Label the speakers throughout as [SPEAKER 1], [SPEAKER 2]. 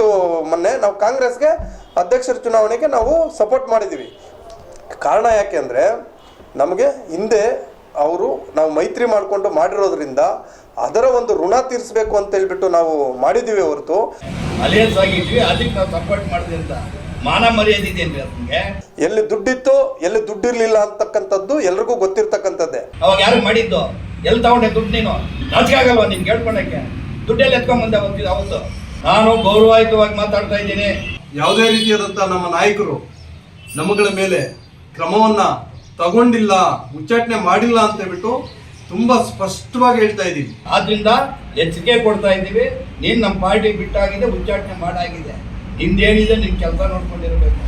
[SPEAKER 1] ಮುಗೀತು ಮೊನ್ನೆ ನಾವು ಕಾಂಗ್ರೆಸ್ಗೆ ಅಧ್ಯಕ್ಷರ ಚುನಾವಣೆಗೆ ನಾವು ಸಪೋರ್ಟ್ ಮಾಡಿದ್ದೀವಿ. ಕಾರಣ ಯಾಕೆ ಅಂದರೆ ನಮಗೆ ಹಿಂದೆ ಅವರು ನಾವು ಮೈತ್ರಿ ಮಾಡಿಕೊಂಡು ಮಾಡಿರೋದ್ರಿಂದ ಅದರ ಒಂದು ಋಣ ತೀರಿಸಬೇಕು ಅಂತ ಹೇಳ್ಬಿಟ್ಟು ನಾವು ಮಾಡಿದ್ದೀವಿ ಹೊರತು.
[SPEAKER 2] ಅಲಿಯನ್ಸ್ ಆಗಿದ್ವಿ ಅದಕ್ಕೆ ನಾವು ಸಪೋರ್ಟ್ ಮಾಡ್ದೆ ಅಂತ ಮಾನ ಮರ್ಯಾದೆ
[SPEAKER 1] ಎಲ್ಲಿ ದುಡ್ಡಿತ್ತು ಎಲ್ಲಿ ದುಡ್ಡಿರ್ಲಿಲ್ಲ ಅಂತಕ್ಕಂಥದ್ದು ಎಲ್ರಿಗೂ ಗೊತ್ತಿರ್ತಕ್ಕಂಥದ್ದೇ.
[SPEAKER 2] ಅವಾಗ ಯಾರು ಮಾಡಿದ್ದು? ಎಲ್ಲಿ ತಗೊಂಡೆ ದುಡ್ಡು ನೀನು? ನಾಚಿಕೆ ಆಗಲ್ವಾ ನೀನು ಕೇಳ್ಕೊಳಕ್ಕೆ ದುಡ್ಡೆಲ್ಲ ಎತ್ಕೊಂಡ್ ಬಂದೆ ಅವತ್ತು. ನಾನು ಗೌರವಯುತವಾಗಿ ಮಾತಾಡ್ತಾ ಇದ್ದೀನಿ.
[SPEAKER 1] ಯಾವುದೇ ರೀತಿಯಾದಂಥ ನಮ್ಮ ನಾಯಕರು ನಮ್ಮಗಳ ಮೇಲೆ ಕ್ರಮವನ್ನ ತಗೊಂಡಿಲ್ಲ ಉಚ್ಚಾಟನೆ ಮಾಡಿಲ್ಲ ಅಂತ ಹೇಳ್ಬಿಟ್ಟು ತುಂಬಾ ಸ್ಪಷ್ಟವಾಗಿ ಹೇಳ್ತಾ ಇದ್ದೀವಿ.
[SPEAKER 2] ಆದ್ರಿಂದ ಎಚ್ಚರಿಕೆ ಕೊಡ್ತಾ ಇದ್ದೀವಿ. ನೀನು ನಮ್ಮ ಪಾರ್ಟಿ ಬಿಟ್ಟಾಗಿದೆ ಉಚ್ಚಾಟನೆ ಮಾಡಾಗಿದೆ. ನಿಂದೇನಿದೆ ನಿನ್ ಕೆಲಸ ನೋಡ್ಕೊಂಡಿರಬೇಕು.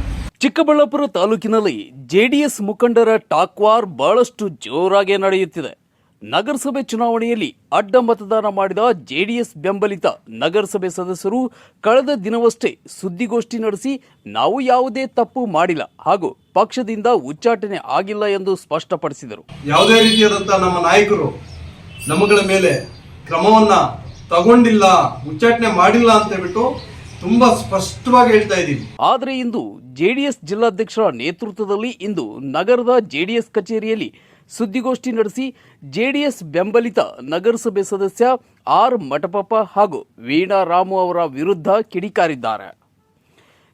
[SPEAKER 3] ಚಿಕ್ಕಬಳ್ಳಾಪುರ ತಾಲೂಕಿನಲ್ಲಿ ಜೆಡಿಎಸ್ ಮುಖಂಡರ ಟಾಕ್ವಾರ್ ಬಹಳಷ್ಟು ಜೋರಾಗಿ ನಡೆಯುತ್ತಿದೆ. ನಗರಸಭೆ ಚುನಾವಣೆಯಲ್ಲಿ ಅಡ್ಡ ಮತದಾನ ಮಾಡಿದ ಜೆಡಿಎಸ್ ಬೆಂಬಲಿತ ನಗರಸಭೆ ಸದಸ್ಯರು ಕಳೆದ ದಿನವಷ್ಟೇ ಸುದ್ದಿಗೋಷ್ಠಿ ನಡೆಸಿ ನಾವು ಯಾವುದೇ ತಪ್ಪು ಮಾಡಿಲ್ಲ ಹಾಗೂ ಪಕ್ಷದಿಂದ ಉಚ್ಚಾಟನೆ ಆಗಿಲ್ಲ ಎಂದು ಸ್ಪಷ್ಟಪಡಿಸಿದರು.
[SPEAKER 1] ಯಾವುದೇ ರೀತಿಯಾದಂತಹ ನಮ್ಮ ನಾಯಕರು ನಮ್ಮಗಳ ಮೇಲೆ ಕ್ರಮವನ್ನ ತಗೊಂಡಿಲ್ಲ ಉಚ್ಚಾಟನೆ ಮಾಡಿಲ್ಲ ಅಂತ ಹೇಳ್ಬಿಟ್ಟು ತುಂಬಾ ಸ್ಪಷ್ಟವಾಗಿ ಹೇಳ್ತಾ ಇದ್ದೀವಿ.
[SPEAKER 3] ಆದರೆ ಇಂದು ಜೆಡಿಎಸ್ ಜಿಲ್ಲಾಧ್ಯಕ್ಷರ ನೇತೃತ್ವದಲ್ಲಿ ಇಂದು ನಗರದ ಜೆಡಿಎಸ್ ಕಚೇರಿಯಲ್ಲಿ ಸುದ್ದಿಗೋಷ್ಠಿ ನಡೆಸಿ ಜೆಡಿಎಸ್ ಬೆಂಬಲಿತ ನಗರಸಭೆ ಸದಸ್ಯ ಆರ್ ಮಠಪಪ್ಪ ಹಾಗೂ ವೀಣಾ ರಾಮು ಅವರ ವಿರುದ್ಧ ಕಿಡಿಕಾರಿದ್ದಾರೆ.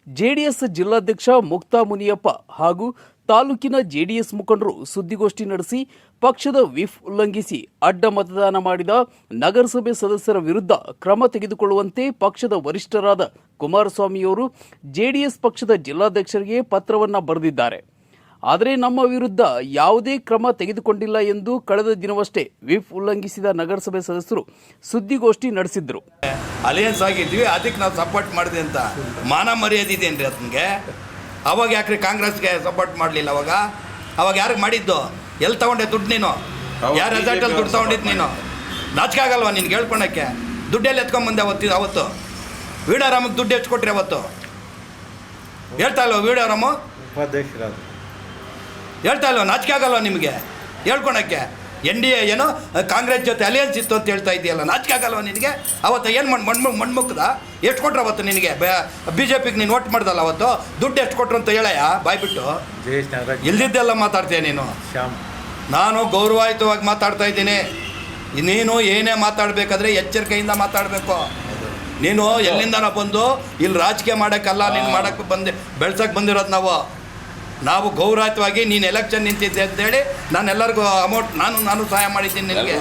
[SPEAKER 3] ಜೆಡಿಎಸ್ ಜಿಲ್ಲಾಧ್ಯಕ್ಷ ಮುಕ್ತಾ ಮುನಿಯಪ್ಪ ಹಾಗೂ ತಾಲೂಕಿನ ಜೆಡಿಎಸ್ ಮುಖಂಡರು ಸುದ್ದಿಗೋಷ್ಠಿ ನಡೆಸಿ ಪಕ್ಷದ ವಿಫ್ ಉಲ್ಲಂಘಿಸಿ ಅಡ್ಡ ಮತದಾನ ಮಾಡಿದ ನಗರಸಭೆ ಸದಸ್ಯರ ವಿರುದ್ಧ ಕ್ರಮ ತೆಗೆದುಕೊಳ್ಳುವಂತೆ ಪಕ್ಷದ ವರಿಷ್ಠರಾದ ಕುಮಾರಸ್ವಾಮಿಯವರು ಜೆಡಿಎಸ್ ಪಕ್ಷದ ಜಿಲ್ಲಾಧ್ಯಕ್ಷರಿಗೆ ಪತ್ರವನ್ನು ಬರೆದಿದ್ದಾರೆ. ಆದರೆ ನಮ್ಮ ವಿರುದ್ಧ ಯಾವುದೇ ಕ್ರಮ ತೆಗೆದುಕೊಂಡಿಲ್ಲ ಎಂದು ಕಳೆದ ದಿನವಷ್ಟೇ ವಿಪ್ ಉಲ್ಲಂಘಿಸಿದ ನಗರಸಭೆ ಸದಸ್ಯರು ಸುದ್ದಿಗೋಷ್ಠಿ ನಡೆಸಿದ್ರು.
[SPEAKER 2] ಅಲಿಯನ್ಸ್ ಆಗಿದ್ವಿ ಅದಕ್ಕೆ ನಾವು ಸಪೋರ್ಟ್ ಮಾಡಿದೆ ಅಂತ ಮಾನ ಮರ್ಯಾದೆ ಇದೆಯೇನ್ರಿ ಅದನ್ಗೆ ಅವಾಗ ಯಾಕ್ರಿ ಕಾಂಗ್ರೆಸ್ಗೆ ಸಪೋರ್ಟ್ ಮಾಡಲಿಲ್ಲ ಅವಾಗ? ಅವಾಗ ಯಾರಿಗೆ ಮಾಡಿದ್ದು? ಎಲ್ಲಿ ತಗೊಂಡೆ ದುಡ್ಡು ನೀನು? ಯಾರು ರೆಸಾರ್ಟಲ್ಲಿ ದುಡ್ಡು ತಗೊಂಡಿದ್ದು ನೀನು? ನಾಚಿಕೆ ಆಗಲ್ವಾ ನಿನ್ಗೆ ಹೇಳ್ಕೊಳಕ್ಕೆ? ದುಡ್ಡೆಲ್ಲಿ ಎತ್ಕೊಂಬಂದೆ ಅವತ್ತು ಅವತ್ತು. ವೀಡಾರಾಮಕ್ಕೆ ದುಡ್ಡು ಹೆಚ್ಚು ಕೊಟ್ರಿ ಅವತ್ತು. ಹೇಳ್ತಾ ಇಲ್ವ ವೀಡಾರಾಮು
[SPEAKER 4] ಉಪಾಧ್ಯಕ್ಷರಾದ
[SPEAKER 2] ಹೇಳ್ತಾ ಇಲ್ವ? ನಾಚಿಕೆ ಆಗಲ್ವ ನಿಮಗೆ? ಹೇಳ್ಕೊಳಕ್ಕೆ. ಎನ್ ಡಿ ಎ ಏನೋ ಕಾಂಗ್ರೆಸ್ ಜೊತೆ ಅಲಿಯನ್ಸ್ ಇತ್ತು ಅಂತ ಹೇಳ್ತಾ ಇದೆಯಲ್ಲ ನಾಚಿಕೆ ಆಗಲ್ವ ನಿನಗೆ? ಅವತ್ತು ಏನು ಮಣ್ಣು ಮಣ್ಣು ಮಣ್ಮುಖದ? ಎಷ್ಟು ಕೊಟ್ರು ಅವತ್ತು ನಿನಗೆ? ಬಿ ಜೆ ಪಿಗೆ ನೀನು ಓಟ್ ಮಾಡ್ದಲ್ಲ ಅವತ್ತು? ದುಡ್ಡು ಎಷ್ಟು ಕೊಟ್ರು ಅಂತ ಹೇಳಯ್ಯ ಬಾಯ್ಬಿಟ್ಟು. ಇಲ್ದಿದ್ದೆಲ್ಲ ಮಾತಾಡ್ತೀಯ ನೀನು?
[SPEAKER 4] ಶ್ಯಾಮ್.
[SPEAKER 2] ನಾನು ಗೌರವಾಯುತವಾಗಿ ಮಾತಾಡ್ತಾ ಇದ್ದೀನಿ. ನೀನು ಏನೇ ಮಾತಾಡಬೇಕಾದ್ರೆ ಎಚ್ಚರಿಕೆಯಿಂದ ಮಾತಾಡಬೇಕು. ನೀನು ಎಲ್ಲಿಂದನ ಬಂದು ಇಲ್ಲಿ ರಾಜಕೀಯ ಮಾಡೋಕ್ಕಲ್ಲ ನೀನು ಮಾಡೋಕ್ಕೆ ಬಂದು ಬೆಳ್ಸಕ್ಕೆ ಬಂದಿರೋದು ನಾವು. ನಾವು ಗೌರವಯುತವಾಗಿ ನೀನು ಎಲೆಕ್ಷನ್ ನಿಂತಿದ್ದೆ ಅಂತೇಳಿ ನಾನು ಎಲ್ಲರಿಗೂ ಅಮೌಂಟ್ ನಾನು ನಾನು ಸಹಾಯ ಮಾಡಿದ್ದೀನಿ ನಿನಗೆ.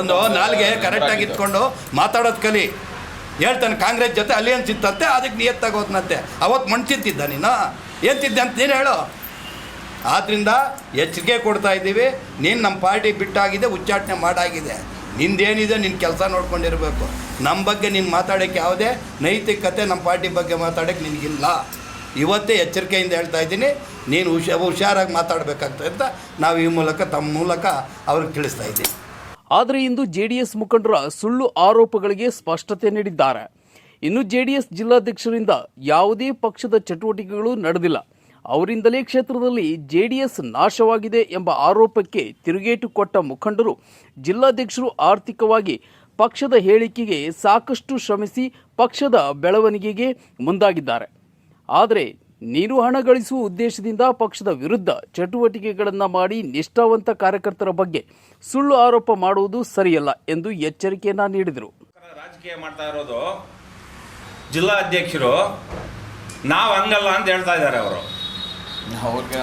[SPEAKER 2] ಒಂದು ನಾಲ್ಗೆ ಕರೆಕ್ಟಾಗಿ ಇಟ್ಕೊಂಡು ಮಾತಾಡೋದು ಕಲಿ. ಹೇಳ್ತಾನೆ ಕಾಂಗ್ರೆಸ್ ಜೊತೆ ಅಲಿಯನ್ಸ್ ಇತ್ತಂತೆ ಅದಕ್ಕೆ ನೀ ಹೋದ್ನಂತೆ ಅವತ್ತು ಮಣ್ಣು ತಿಂತಿದ್ದ ನೀನು? ಏನು ತಿದ್ದೆ ಅಂತ ನೀನು ಹೇಳು. ಆದ್ದರಿಂದ ಎಚ್ಚರಿಕೆ ಕೊಡ್ತಾ ಇದ್ದೀವಿ. ನೀನು ನಮ್ಮ ಪಾರ್ಟಿ ಬಿಟ್ಟಾಗಿದೆ ಉಚ್ಚಾಟನೆ ಮಾಡಾಗಿದೆ. ನಿಂದೇನಿದೆ ನಿನ್ನ ಕೆಲಸ ನೋಡ್ಕೊಂಡಿರಬೇಕು. ನಮ್ಮ ಬಗ್ಗೆ ನೀನು ಮಾತಾಡೋಕ್ಕೆ ಯಾವುದೇ ನೈತಿಕತೆ ನಮ್ಮ ಪಾರ್ಟಿ ಬಗ್ಗೆ ಮಾತಾಡೋಕ್ಕೆ ನಿನಗಿಲ್ಲ. ಇವತ್ತೇ ಎಚ್ಚರಿಕೆಯಿಂದ ಹೇಳ್ತಾ ಇದ್ದೀನಿ, ನೀನು ಹುಷ ಹುಷಾರಾಗಿ ಮಾತಾಡಬೇಕಾಗ್ತದೆ ಅಂತ ನಾವು ಈ ಮೂಲಕ ತಮ್ಮ ಮೂಲಕ ಅವ್ರಿಗೆ ತಿಳಿಸ್ತಾ ಇದ್ದೀವಿ.
[SPEAKER 3] ಆದರೆ ಇಂದು ಜೆಡಿಎಸ್ ಮುಖಂಡರ ಸುಳ್ಳು ಆರೋಪಗಳಿಗೆ ಸ್ಪಷ್ಟತೆ ನೀಡಿದ್ದಾರೆ. ಇನ್ನು ಜೆಡಿಎಸ್ ಜಿಲ್ಲಾಧ್ಯಕ್ಷರಿಂದ ಯಾವುದೇ ಪಕ್ಷದ ಚಟುವಟಿಕೆಗಳು ನಡೆದಿಲ್ಲ. ಅವರಿಂದಲೇ ಕ್ಷೇತ್ರದಲ್ಲಿ ಜೆಡಿಎಸ್ ನಾಶವಾಗಿದೆ ಎಂಬ ಆರೋಪಕ್ಕೆ ತಿರುಗೇಟು ಕೊಟ್ಟ ಮುಖಂಡರು ಜಿಲ್ಲಾಧ್ಯಕ್ಷರು ಆರ್ಥಿಕವಾಗಿ ಪಕ್ಷದ ಹೇಳಿಕೆಗೆ ಸಾಕಷ್ಟು ಶ್ರಮಿಸಿ ಪಕ್ಷದ ಬೆಳವಣಿಗೆಗೆ ಮುಂದಾಗಿದ್ದಾರೆ. ಆದರೆ ನೀರು ಹಣ ಗಳಿಸುವ ಉದ್ದೇಶದಿಂದ ಪಕ್ಷದ ವಿರುದ್ಧ ಚಟುವಟಿಕೆಗಳನ್ನು ಮಾಡಿ ನಿಷ್ಠಾವಂತ ಕಾರ್ಯಕರ್ತರ ಬಗ್ಗೆ ಸುಳ್ಳು ಆರೋಪ ಮಾಡುವುದು ಸರಿಯಲ್ಲ ಎಂದು ಎಚ್ಚರಿಕೆಯನ್ನ ನೀಡಿದರು.
[SPEAKER 5] ರಾಜಕೀಯ ಮಾಡ್ತಾ ಇರೋದು ಜಿಲ್ಲಾ ಅಧ್ಯಕ್ಷರು ನಾವು ಹಂಗಲ್ಲ ಅಂತ ಹೇಳ್ತಾ ಇದ್ದಾರೆ ಅವರು.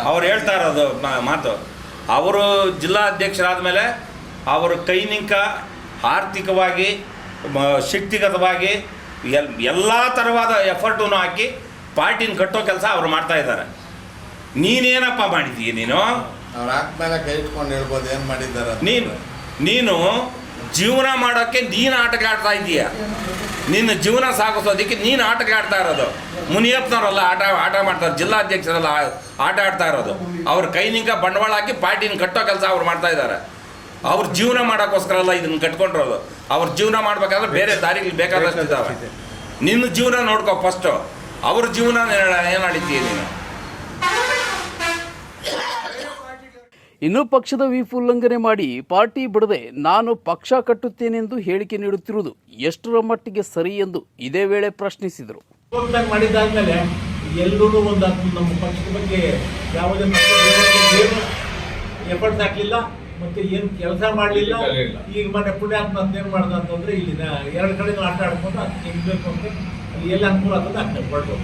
[SPEAKER 5] ಅವ್ರು ಹೇಳ್ತಾ ಇರೋದು ಮಾತು. ಅವರು ಜಿಲ್ಲಾ ಅಧ್ಯಕ್ಷರಾದ ಮೇಲೆ ಅವರು ಕೈನಿಂಕ ಆರ್ಥಿಕವಾಗಿ ಮ- ಶಕ್ತಿಗತವಾಗಿ ಎಲ್ ಎಲ್ಲ ಥರವಾದ ಎಫರ್ಟನ್ನು ಹಾಕಿ ಪಾರ್ಟಿನ ಕಟ್ಟೋ ಕೆಲಸ ಅವ್ರು ಮಾಡ್ತಾ ಇದ್ದಾರೆ. ನೀನೇನಪ್ಪ ಮಾಡಿದೀಯ ನೀನು?
[SPEAKER 6] ಅವ್ರ ಮೇಲೆ ಕೈ ಇಟ್ಕೊಂಡು ಹೇಳ್ಬೋದು ಏನು ಮಾಡಿದ್ದಾರೆ
[SPEAKER 5] ನೀನು ನೀನು ಜೀವನ ಮಾಡೋಕ್ಕೆ ನೀನು ಆಟಗಾಡ್ತಾ ಇದ್ದೀಯ. ನಿನ್ನ ಜೀವನ ಸಾಗಿಸೋದಕ್ಕೆ ನೀನು ಆಟಗಾಡ್ತಾ ಇರೋದು. ಮುನಿಯಪ್ಪನವರೆಲ್ಲ ಆಟ ಆಟ ಮಾಡ್ತಾರೆ ಜಿಲ್ಲಾಧ್ಯಕ್ಷರೆಲ್ಲ ಆಟ ಆಡ್ತಾ ಇರೋದು. ಅವ್ರ ಕೈನಿಂಕ ಬಂಡವಾಳ ಹಾಕಿ ಪಾರ್ಟಿನ ಕಟ್ಟೋ ಕೆಲಸ ಅವ್ರು ಮಾಡ್ತಾ ಇದ್ದಾರೆ. ಅವ್ರ ಜೀವನ ಮಾಡೋಕ್ಕೋಸ್ಕರ ಅಲ್ಲ ಇದನ್ನ ಕಟ್ಕೊಂಡಿರೋದು. ಅವ್ರ ಜೀವನ ಮಾಡ್ಬೇಕಾದ್ರೆ ಬೇರೆ ದಾರಿಗಳು ಬೇಕಾದಷ್ಟು ಇದ್ದಾವೆ ನಿನ್ನ ಜೀವನ ನೋಡ್ಕೋ ಫಸ್ಟು ಅವ್ರ ಜೀವನ ಏನು ನಡೀತೀಯ ನೀನು.
[SPEAKER 3] ಇನ್ನು ಪಕ್ಷದ ವಿಪ್ ಉಲ್ಲಂಘನೆ ಮಾಡಿ ಪಾರ್ಟಿ ಬಿಡದೆ ನಾನು ಪಕ್ಷ ಕಟ್ಟುತ್ತೇನೆಂದು ಹೇಳಿಕೆ ನೀಡುತ್ತಿರುವುದು ಎಷ್ಟರ ಮಟ್ಟಿಗೆ ಸರಿ ಎಂದು ಇದೇ ವೇಳೆ ಪ್ರಶ್ನಿಸಿದರು.
[SPEAKER 7] ಮಾಡಿದ್ದಾದ್ಮೇಲೆ ಎಲ್ಲರೂ ಒಂದು ನಮ್ಮ ಪಕ್ಷದ ಬಗ್ಗೆ ಯಾವುದೇ ಎಫರ್ಟ್ಸ್ ಹಾಕಲಿಲ್ಲ ಮತ್ತೆ ಏನು ಕೆಲಸ ಮಾಡಲಿಲ್ಲ. ಈಗ ಮೊನ್ನೆ ಪುಣ್ಯಾತ್ಮ ಅಂತ ಏನು ಮಾಡ್ದ ಅಂತಂದ್ರೆ ಇಲ್ಲಿ ಎರಡು ಕಡೆ ಆಟ ಆಡ್ಕೊಂಡು ಅದು ಗೆಲ್ಲಬೇಕು ಅಂತ ಎಲ್ಲಿ ಅನುಕೂಲ ಆಗ್ತದೆ ಆಗ್ತದೆ